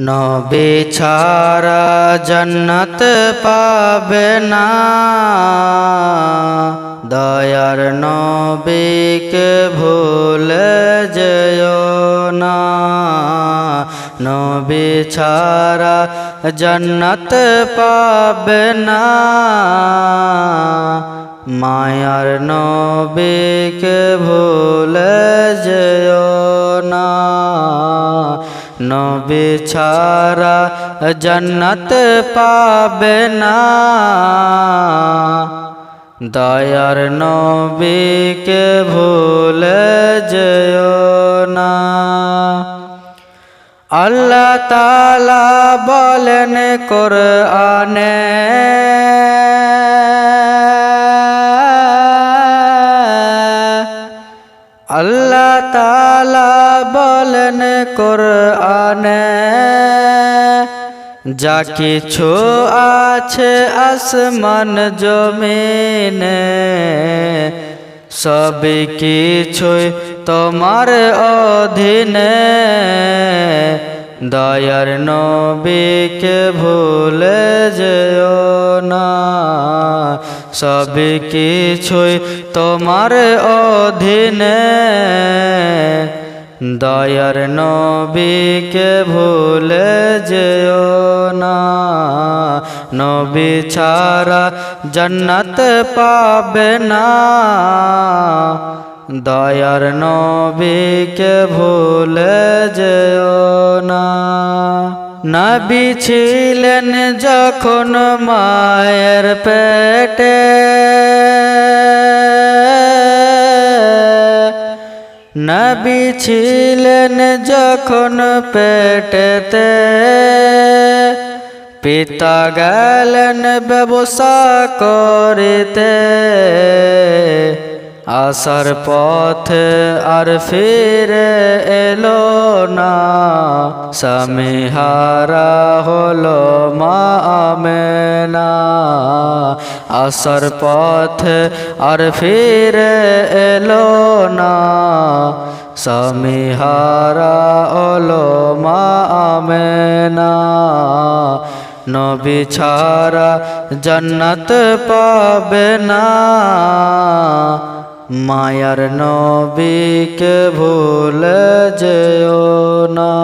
নবে ছাড়া জন্নত পাবে না। দয়ার নবীকে ভুলে যেও না। নবী ছাড়া জন্নত পাবে না। মায়ার নবীকে ভুলে নবী ছাড়া জন্নত পাবে না। দয়ার নবীকে ভুলে যেও না। আল্লাহ তালা বলেন, কোরআনে আল্লাহ তালা বলেন, কোরআনে যা কিছু আছে আসমান জমিনে, সব কিছুই তোমার অধীনে। দয়ার নবীকে ভুলে যেও না, সব কিছুই তোমার অধীনে। দয়ার নবীকে ভুলে যেও নবী ছাড়া জন্নত পাবে না। দয়ার নবীকে ভুলে যেও না। নবী ছিলেন যখন মায়ের পেটে। নবী ছিলেন যখন পেটেতে। পিতা গেলেন ব্যবসা করিতে। আসার পথে আর ফিরে এলো না। স্বামীহারা হলো মা আমেনা। আসার পথে আর ফিরে এলো না। স্বামীহারা হলো মা আমেনা। নবী ছাড়া জন্নত পাবে না। মায়ার নবীকে ভুলে যেও না।